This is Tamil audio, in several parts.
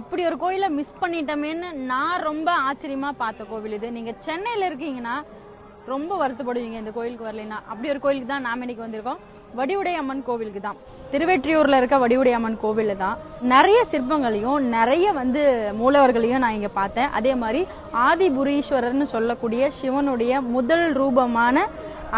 இப்படி ஒரு கோயிலை மிஸ் பண்ணிட்டோமேன்னு நான் ரொம்ப ஆச்சரியமா பார்த்த கோவில் இது. நீங்க சென்னையில இருக்கீங்கன்னா ரொம்ப வருத்தப்படுவீங்க இந்த கோயிலுக்கு வரலைன்னா. அப்படி ஒரு கோயிலுக்கு தான் நாம இன்னைக்கு வந்திருக்கோம். வடிவுடை அம்மன் கோவிலுக்கு தான். திருவெற்றியூர்ல இருக்க வடிவுடை அம்மன் கோவில் தான் நிறைய சிற்பங்களையும் நிறைய வந்து மூலவர்களையும் நான் இங்க பார்த்தேன். அதே மாதிரி ஆதிபுரீஸ்வரர்னு சொல்லக்கூடிய சிவனுடைய முதல் ரூபமான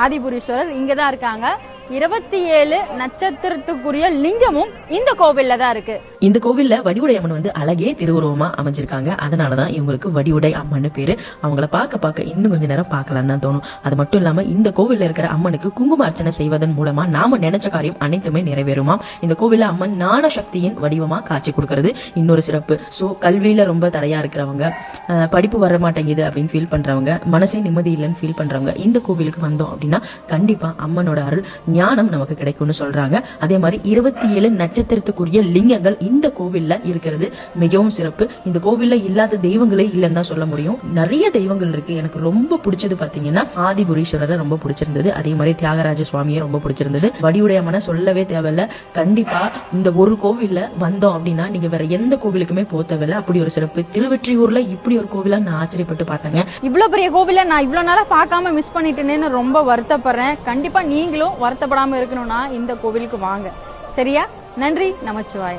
ஆதிபுரீஸ்வரர் இங்க தான் இருக்காங்க. இருபத்தி ஏழு நட்சத்திரத்துக்குரிய லிங்கமும் இந்த கோவில்ல தான் இருக்கு. இந்த கோவில்ல வடிவுடை அம்மன் வந்து அழகே திருவுருவமா அமைஞ்சிருக்காங்க. அதனாலதான் இவங்களுக்கு வடிவுடை அம்மன் பேரு. அவங்கள பார்க்க பார்க்க இன்னும் கொஞ்ச நேரம் பார்க்கலாம் தான் தோணும். அது மட்டும் இல்லாம இந்த கோவில்ல இருக்கிற அம்மனுக்கு குங்கும அர்ச்சனை செய்வதன் மூலமா நாம நினைச்ச காரியம் அனைத்துமே நிறைவேறுமா இந்த கோவில்ல அம்மன் ஞான சக்தியின் வடிவமா காட்சி கொடுக்கறது இன்னொரு சிறப்பு. சோ கல்வியில ரொம்ப தடையா இருக்கிறவங்க அஹ், படிப்பு வர மாட்டேங்குது அப்படின்னு ஃபீல் பண்றவங்க மனசே நிம்மதி இல்லைன்னு ஃபீல் பண்றவங்க இந்த கோவிலுக்கு வந்தோம் அப்படின்னா கண்டிப்பா அம்மனோட அருள் ஞானம் நமக்கு கிடைக்கும்னு சொல்றாங்க. அதே மாதிரி இருபத்தி ஏழு நட்சத்திரத்துக்குரிய லிங்கங்கள் இந்த கோவில்ல இருக்கிறது மிகவும் சிறப்பு. இந்த கோவில்ல இல்லாத தெய்வங்களே இல்லைன்னு தான் சொல்ல முடியும். நிறைய தெய்வங்கள் இருக்கு. எனக்கு ரொம்ப பிடிச்சது பாத்தீங்கன்னா ஆதிபுரீஸ்வரரை ரொம்ப பிடிச்சிருந்தது. அதே மாதிரி தியாகராஜ சுவாமியை ரொம்ப பிடிச்சிருந்தது. வடிவுடையமான சொல்லவே தேவையில்ல. கண்டிப்பா இந்த ஒரு கோவில்ல வந்தோம் அப்படின்னா நீங்க வேற எந்த கோவிலுக்குமே போக தேவையில்ல. அப்படி ஒரு சிறப்பு. திருவெற்றியூர்ல இப்படி ஒரு கோவிலா நான் ஆச்சரியப்பட்டு பார்த்தேங்க. இவ்வளவு பெரிய கோவில நான் இவ்வளவு நாளா பார்க்காம மிஸ் பண்ணிட்டேன்னு ரொம்ப வருத்தப்படுறேன். கண்டிப்பா நீங்களும் வருத்தப்படாம இருக்கணும்னா இந்த கோவிலுக்கு வாங்க. சரியா? நன்றி நமச்சிவாய.